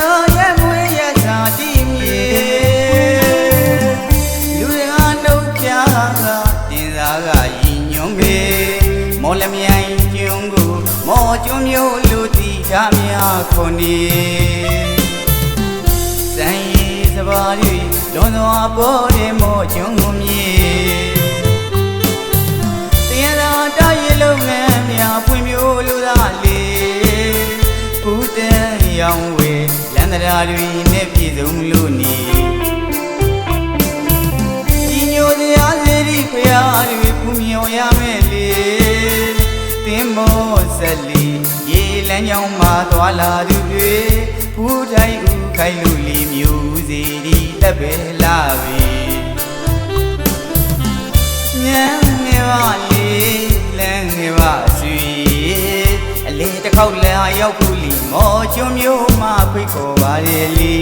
ကျွန်တော်ရဲ့မွေးရစာတိမြေလူတွေကနှုတ်ပြကတင်စားကရည်ညွန်ပေမော်လမြိုင်ကျွန်းကိုမော်ကျွန်းမြို့လူတီထားများခွန်နေစံရည်စပါးရီလွန်စွာပေါ်တယ်မော်ကျွန်းကိုမြေ န္တရာတွေနဲ့ပြည့်စုံလို့နေဒီညိုတရားစေရီဖရာတွေပူမြော်ရမယ်လေတင်းမောဆက်လီရေလမ်းကြောင်းမှာသွာလာသူတွေဘုထိုင်ဥခိုင်လူလီမျိုးစီဒီတက်ပဲလာပြီညံငယ်ပါလေလမ်းငယ်ပါဆွေအလေတစ်ခေါက်လမ်းရောက်ခုလီ မော်ကျွန်းမျိုးမှဖိတ်ခေါ်ပါလေလေ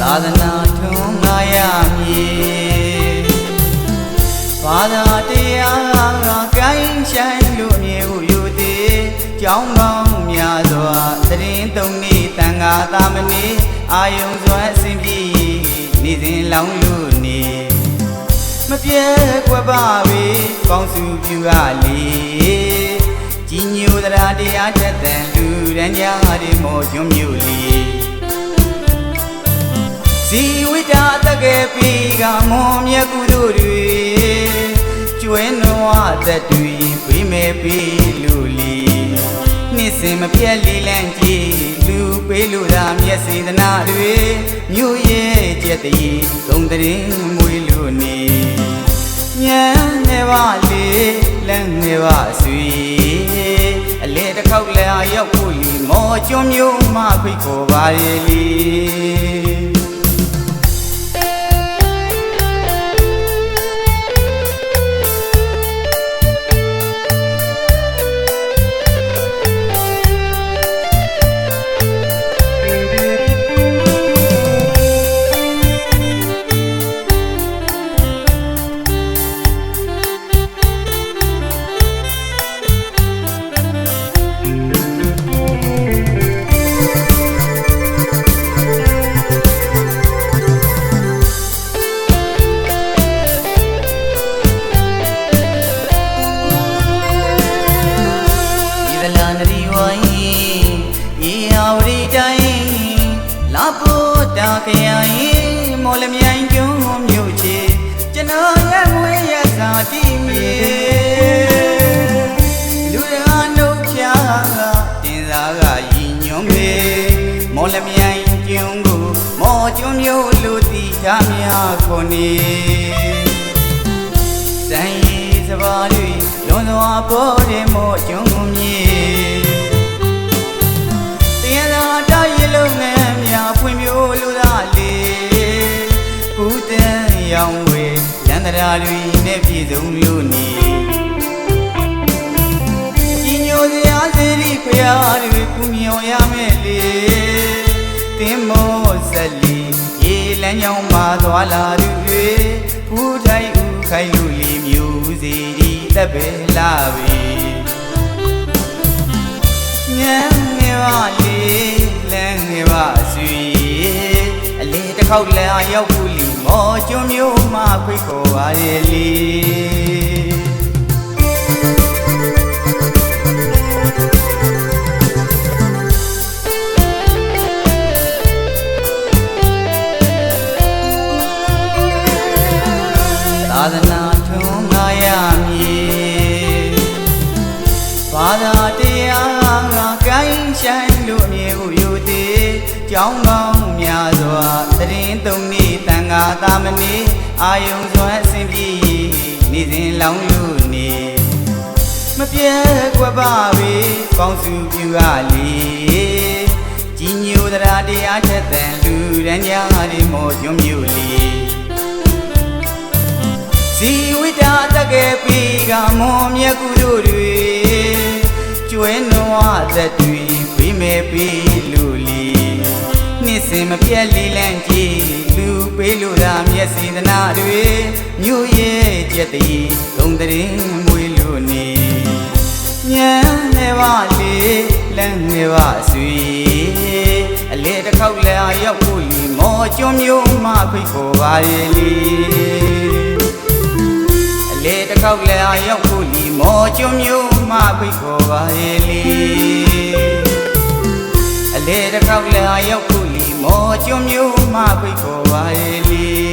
သာသနာထွန်းငါရမည်ဘာသာတရားကကိုင်းဆိုင်လို့မြေဟုယူသည်ကြောင်းကောင်းများစွာသရင်သုံးနေ တန်ခါသာမဏေအာယုံစွာအစဉ်ပြေနေစဉ်လောင်းလို့နေမပြဲကွက်ပါပေကောင်းစုပြူကလေကြီးညိုသရာတရားတက်တန်လူရန်ညာဒီမောကျွန်းမြို့လီဇီဝိတာတကယ်ပြီကမွန်မြတ်ကုတို့တွေကျွဲနွားသက်တွေဝိမဲ့ပြီလူလီနှစ်စင်မပြတ်လီလန့်ကြည့် လူပေးလို့သာမျက်စေတနာတွေမြို့ရဲ့ကြက်တည်းသုံးတရင်မွေးလို့နေညံနေပါလေလမ်းနေပါဆွေအလေတစ်ခေါက်လဲရောက်ဖို့လီမော်ကျွန်းမျိုးမှဖိတ်ခေါ်ပါလေလီ လာဖို့တာခရိုင်မော်လမြိုင်ကျွန်းမြို့ချေကျွန်တော်ရဲ့မွေးရစာတိမြေလူရအနှုတ်ချာတင်စားကရည်ညွန်ပေမော်လမြိုင်ကျွန်းကိုမော်ကျွန်းမြို့လူတီထားများခွန်နေစံရည်စပါးတွေလွန်စွာပေါ်တယ်မို့ကျွန်းကုန်မြေ န္တရာတွေနဲ့ပြည့်စုံလို့နေကြီးညိုစရာစေရီဖရာတွေကုမြော်ရမယ်လေတင်းမောဆက်လီရေလမ်းကြောင်းမှာသွာလာသူတွေဖူးထိုင်ဥခိုင်လူလီမျိုးစီဒီတက်ပဲလာပြီညံငယ်ပါလေလမ်းငယ်ပါဆွေအလေတစ်ခေါက်လမ်းရောက်ဘူးလီ မော်ကျွန်းမျိုးမှခွေခေါ်ပါလေလီသာသနာထွန်းငါရမည်ဘာသာတရားကကိုင်းဆိုင်လို့မြေဟုယူသည်ကြောင်းကောင်း သာမဏေအာယုံစွာအစဉ်ပြေနေစဉ်လောင်းလို့နေမပြဲကွက်ပါပေပေါင်းစုပြူကလေကြီးညိုသရာတရားချက်တန်လူရန်ညာဒီမော်ကျွန်းမြို့လီဇီဝိတာတကယ်ပြီကမွန်မြတ်ကုတို့တွေကျွဲနွားသက်တွေဝိမမဲပေးလူလီနှစ်စင်မပြတ်လီလန့်ကြည့်လူ ပေးလို့သာမျက်စိသနာတွေမြို့ရဲ့ကြက်တည်ဂုံတရင်မွေးလို့နေညံနေပါလေလမ်းနေပါဆွေအလေတစ်ခေါက်လဲရောက်ဖို့လီမော်ကျွန်းမျိုးမှဖိတ်ခေါ်ပါရဲ့လီအလေတစ်ခေါက်လဲရောက်ဖို့လီမော်ကျွမျိုးမှဖိတ်ခေါ်ပါရဲ့လီအလေတစ်ခေါက်လဲရောက်ဖို့လီ မော်ကျွမျိုးမှဖိတ်ခေါ်ပါရဲ့လီ